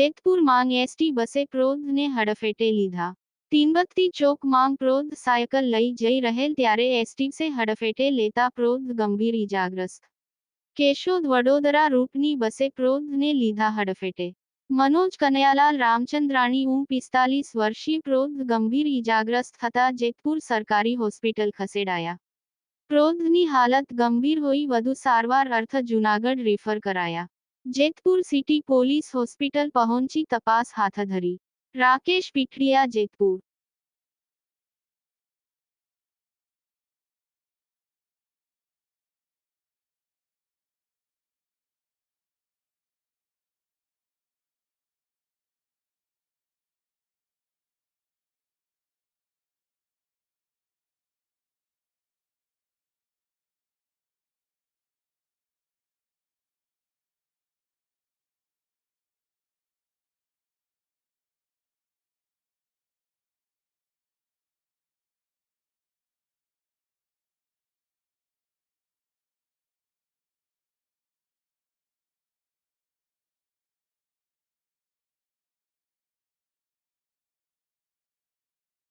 જેતપુર માંગ એસટી બસે ક્રોધને હડફેટે લીધા તીનબત્તી ચોક માંગ ક્રોધ સાયકલ લઈ જઈ રહેલ ત્યારે એસટીસે હડફેટે લેતા ક્રોધ ગંભીર ઇજાગ્રસ્ત કેશોદ વડોદરા રૂટની બસે ક્રોધને લીધા હડફેટે મનોજ કનૈયાલાલ રામચંદ્રાણી ઉં પિસ્તાલીસ વર્ષીય ક્રોધ ગંભીર ઇજાગ્રસ્ત થતા જેતપુર સરકારી હોસ્પિટલ ખસેડાયા ક્રોધની હાલત ગંભીર હોઈ વધુ સારવાર અર્થ જૂનાગઢ રેફર કરાયા જેતપુર સિટી પોલીસ હોસ્પિટલ પહોંચી તપાસ હાથ ધરી રાકેશ પીઠડિયા જેતપુર